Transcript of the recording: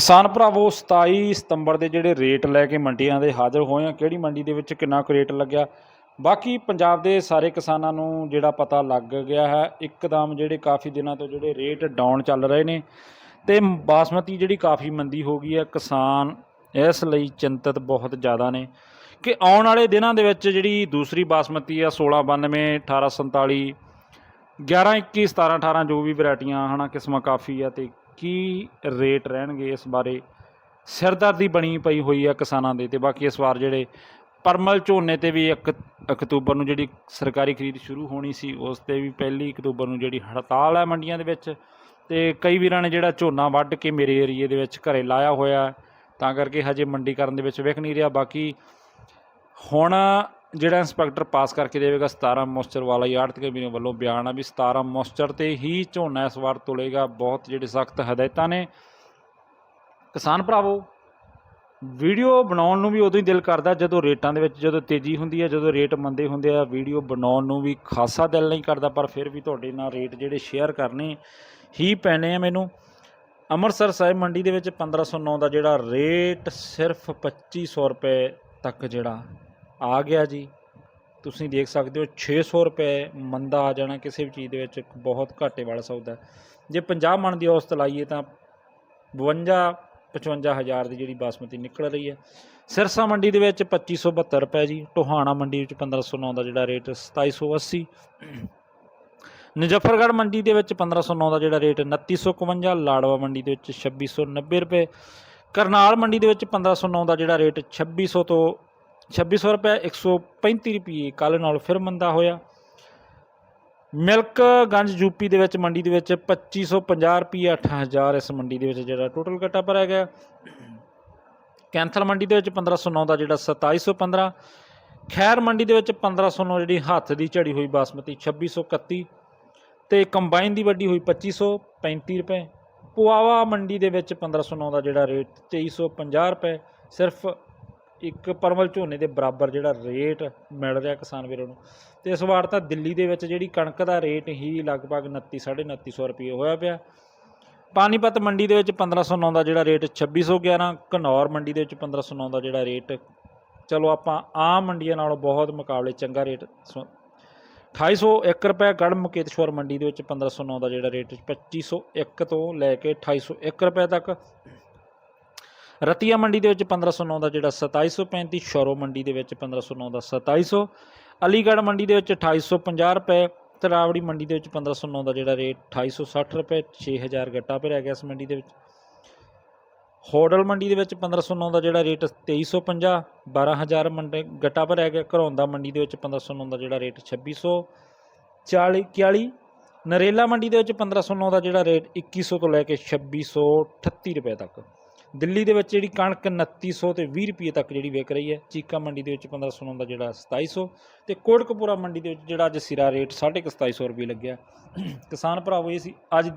ਕਿਸਾਨ ਭਰਾਵੋ 27 ਸਤੰਬਰ ਦੇ ਜਿਹੜੇ ਰੇਟ ਲੈ ਕੇ ਮੰਡੀਆਂ ਦੇ ਹਾਜ਼ਰ ਹੋਏ ਆ, ਕਿਹੜੀ ਮੰਡੀ ਦੇ ਵਿੱਚ ਕਿੰਨਾ ਕੁ ਰੇਟ ਲੱਗਿਆ? ਬਾਕੀ ਪੰਜਾਬ ਦੇ ਸਾਰੇ ਕਿਸਾਨਾਂ ਨੂੰ ਜਿਹੜਾ ਪਤਾ ਲੱਗ ਗਿਆ ਹੈ, ਇੱਕਦਮ ਜਿਹੜੇ ਕਾਫੀ ਦਿਨਾਂ ਤੋਂ ਜਿਹੜੇ ਰੇਟ ਡਾਊਨ ਚੱਲ ਰਹੇ ਨੇ, ਤੇ ਬਾਸਮਤੀ ਜਿਹੜੀ ਕਾਫੀ ਮੰਦੀ ਹੋ ਗਈ ਹੈ, ਕਿਸਾਨ ਇਸ ਲਈ ਚਿੰਤਤ ਬਹੁਤ ਜ਼ਿਆਦਾ ਨੇ ਕਿ ਆਉਣ ਵਾਲੇ ਦਿਨਾਂ ਦੇ ਵਿੱਚ ਜਿਹੜੀ ਦੂਸਰੀ ਬਾਸਮਤੀ ਆ 1692 1847 11 21 17 18 ਜੋ ਵੀ ਵੈਰਾਈਟੀਆਂ ਹਨਾ ਕਿਸਮਾਂ ਕਾਫੀ ਆ ਤੇ ਕੀ ਰੇਟ ਰਹਿਣਗੇ ਇਸ ਬਾਰੇ? ਸਿਰਦਰਦੀ ਬਣੀ ਪਈ ਹੋਈ ਆ ਕਿਸਾਨਾਂ ਦੇ ਤੇ ਬਾਕੀ ਇਸ ਵਾਰ ਜਿਹੜੇ ਪਰਮਲ ਝੋਨੇ ਤੇ ਵੀ 1 ਅਕਤੂਬਰ ਨੂੰ ਜਿਹੜੀ ਸਰਕਾਰੀ ਖਰੀਦ ਸ਼ੁਰੂ ਹੋਣੀ ਸੀ, ਉਸ ਤੇ ਵੀ ਪਹਿਲੀ ਅਕਤੂਬਰ ਨੂੰ ਜਿਹੜੀ ਹੜਤਾਲ ਹੈ ਮੰਡੀਆਂ ਦੇ ਵਿੱਚ ਤੇ ਕਈ ਵੀਰਾਂ ਨੇ ਜਿਹੜਾ ਝੋਨਾ ਵੱਢ ਕੇ ਮੇਰੇ ਏਰੀਏ ਦੇ ਵਿੱਚ ਘਰੇ ਲਾਇਆ ਹੋਇਆ, ਤਾਂ ਕਰਕੇ ਹਜੇ ਮੰਡੀ ਕਰਨ ਦੇ ਵਿੱਚ ਵਿਕ ਨਹੀਂ ਰਿਹਾ। ਬਾਕੀ ਹੁਣ ਜਿਹੜਾ ਇੰਸਪੈਕਟਰ ਪਾਸ ਕਰਕੇ ਦੇਵੇਗਾ 17 ਮੋਸਚਰ ਵਾਲਾ ਹੀ ਆੜਤ ਕਮੀ ਵੱਲੋਂ ਬਿਆਨ ਆ ਵੀ 17 ਮੋਸਚਰ ਤੇ ਹੀ ਝੋਨਾ ਇਸ ਵਾਰ ਤੁਲੇਗਾ। ਬਹੁਤ ਜਿਹੜੇ ਸਖਤ ਹਦਾਇਤਾਂ ਨੇ। ਕਿਸਾਨ ਭਰਾਵੋ, ਵੀਡੀਓ ਬਣਾਉਣ ਨੂੰ ਵੀ ਉਦੋਂ ਹੀ ਦਿਲ ਕਰਦਾ ਜਦੋਂ ਰੇਟਾਂ ਦੇ ਵਿੱਚ ਜਦੋਂ ਤੇਜ਼ੀ ਹੁੰਦੀ ਹੈ, ਜਦੋਂ ਰੇਟ ਮੰਦੇ ਹੁੰਦੇ ਆ। ਵੀਡੀਓ ਬਣਾਉਣ ਨੂੰ ਵੀ ਖਾਸਾ ਦਿਲ ਨਹੀਂ ਕਰਦਾ, ਪਰ ਫਿਰ ਵੀ ਤੁਹਾਡੇ ਨਾਲ ਰੇਟ ਜਿਹੜੇ ਸ਼ੇਅਰ ਕਰਨੇ ਹੀ ਪੈਣੇ ਆ ਮੈਨੂੰ। ਅੰਮ੍ਰਿਤਸਰ ਸਾਹਿਬ ਮੰਡੀ ਦੇ ਵਿੱਚ 1509 ਦਾ ਜਿਹੜਾ ਰੇਟ ਸਿਰਫ 2500 ਰੁਪਏ ਤੱਕ ਜਿਹੜਾ ਆ ਗਿਆ ਜੀ। ਤੁਸੀਂ ਦੇਖ ਸਕਦੇ ਹੋ 600 ਰੁਪਏ ਮੰਦਾ ਆ ਜਾਣਾ ਕਿਸੇ ਵੀ ਚੀਜ਼ ਦੇ ਵਿੱਚ, ਇੱਕ ਬਹੁਤ ਘਾਟੇ ਵਾਲਾ ਸੌਦਾ ਜੇ 50 ਮਣ ਦੀ ਔਸਤ ਲਾਈਏ ਤਾਂ 52 55 ਹਜ਼ਾਰ ਦੀ ਜਿਹੜੀ ਬਾਸਮਤੀ ਨਿਕਲ ਰਹੀ ਹੈ। ਸਿਰਸਾ ਮੰਡੀ ਦੇ ਵਿੱਚ 2572 ਰੁਪਏ ਜੀ। ਟੋਹਾਣਾ ਮੰਡੀ ਵਿੱਚ 1509 ਦਾ ਜਿਹੜਾ ਰੇਟ 2780 ਮੁਜ਼ੱਫਰਗੜ੍ਹ ਮੰਡੀ ਦੇ ਵਿੱਚ 1509 ਦਾ ਜਿਹੜਾ ਰੇਟ 2951 ਲਾੜਵਾ ਮੰਡੀ ਦੇ ਵਿੱਚ 2690 ਰੁਪਏ। ਕਰਨਾਲ ਮੰਡੀ ਦੇ ਵਿੱਚ 1509 ਦਾ ਜਿਹੜਾ ਰੇਟ 2600 ਤੋਂ 2600 ਰੁਪਏ 135 ਰੁਪਏ ਕੱਲ ਨਾਲ ਫਿਰ ਮੰਦਾ ਹੋਇਆ। ਮਿਲਕਗੰਜ ਯੂਪੀ ਦੇ ਵਿੱਚ, ਮੰਡੀ ਦੇ ਵਿੱਚ 2550 ਰੁਪਏ 8000 ਇਸ ਮੰਡੀ ਦੇ ਵਿੱਚ ਜਿਹੜਾ ਟੋਟਲ ਘਟਾ ਭਰਿਆ ਗਿਆ। ਕੈਂਥਲ ਮੰਡੀ ਦੇ ਵਿੱਚ 1509 ਦਾ ਜਿਹੜਾ 2715 ਖੈਰ ਮੰਡੀ ਦੇ ਵਿੱਚ 1509 ਜਿਹੜੀ ਹੱਥ ਦੀ ਝੜੀ ਹੋਈ ਬਾਸਮਤੀ 2631 ਤੇ ਕੰਬਾਈਨ ਦੀ ਵੱਡੀ ਹੋਈ 2535 ਰੁਪਏ। ਪੁਆਵਾ ਮੰਡੀ ਦੇ ਵਿੱਚ 1509 ਦਾ ਜਿਹੜਾ ਰੇਟ 2350 ਰੁਪਏ, ਸਿਰਫ ਇੱਕ ਪਰਮਲ ਝੋਨੇ ਦੇ ਬਰਾਬਰ ਜਿਹੜਾ ਰੇਟ ਮਿਲ ਰਿਹਾ ਕਿਸਾਨ ਵੀਰਾਂ ਨੂੰ। ਤੇ ਇਸ ਵਾਰ ਤਾਂ ਦਿੱਲੀ ਦੇ ਵਿੱਚ ਜਿਹੜੀ ਕਣਕ ਦਾ ਰੇਟ ਹੀ ਲਗਭਗ 29 2950 ਰੁਪਏ ਹੋਇਆ ਪਿਆ। ਪਾਨੀਪਤ ਮੰਡੀ ਦੇ ਵਿੱਚ 1509 ਦਾ ਜਿਹੜਾ ਰੇਟ 2611 ਘਨੌਰ ਮੰਡੀ ਦੇ ਵਿੱਚ 1509 ਦਾ ਜਿਹੜਾ ਰੇਟ। ਚਲੋ ਆਪਾਂ ਆਮ ਮੰਡੀਆਂ ਨਾਲੋਂ ਬਹੁਤ ਮੁਕਾਬਲੇ ਚੰਗਾ ਰੇਟ 2801 ਰੁਪਏ ਗੜ ਮੁਕੇਤਸ਼ਵਰ ਮੰਡੀ ਦੇ ਵਿੱਚ 1509 ਦਾ ਜਿਹੜਾ ਰੇਟ 2501 ਤੋਂ ਲੈ ਕੇ 2801 ਰੁਪਏ ਤੱਕ। ਰਤੀਆ ਮੰਡੀ ਦੇ ਵਿੱਚ 1509 ਦਾ ਜਿਹੜਾ 2735 ਸ਼ੋਰੋ ਮੰਡੀ ਦੇ ਵਿੱਚ 1509 ਦਾ 2700 ਅਲੀਗੜ੍ਹ ਮੰਡੀ ਦੇ ਵਿੱਚ 2850 ਰੁਪਏ, ਤਰਾਵੜੀ ਮੰਡੀ ਦੇ ਵਿੱਚ 1509 ਦਾ ਜਿਹੜਾ ਰੇਟ 2860 ਰੁਪਏ 6000 ਗੱਟਾ ਭਰਿਆ ਗਿਆ ਇਸ ਮੰਡੀ ਦੇ ਵਿੱਚ। ਹੋਡਲ ਮੰਡੀ ਦੇ ਵਿੱਚ 1509 ਦਾ ਜਿਹੜਾ ਰੇਟ 2350 12000 ਮੰਡੀ ਗੱਟਾ ਭਰਿਆ ਗਿਆ। ਘਰੌਂਦਾ ਮੰਡੀ ਦੇ ਵਿੱਚ 1509 ਦਾ ਜਿਹੜਾ ਰੇਟ 2640 41 ਨਰੇਲਾ ਮੰਡੀ ਦੇ ਵਿੱਚ 1509 ਦਾ ਜਿਹੜਾ ਰੇਟ 2100 ਤੋਂ ਲੈ ਕੇ 2638 ਰੁਪਏ ਤੱਕ। ਦਿੱਲੀ ਦੇ ਵਿੱਚ ਜਿਹੜੀ ਕਣਕ 2900 ਤੇ 20 ਰੁਪਏ ਤੱਕ ਜਿਹੜੀ ਵਿਕ ਰਹੀ ਹੈ, ਚੀਕਾ ਮੰਡੀ ਦੇ ਵਿੱਚ 1509 ਦਾ ਜਿਹੜਾ 2700 ਤੇ ਕੋਟਕਪੂਰਾ ਮੰਡੀ ਦੇ ਵਿੱਚ ਜਿਹੜਾ ਅੱਜ ਸਿਰਾ ਰੇਟ 2750 ਰੁਪਏ ਲੱਗਿਆ। ਕਿਸਾਨ ਭਰਾਵੋ, ਇਹ ਸੀ ਅੱਜ ਦੀ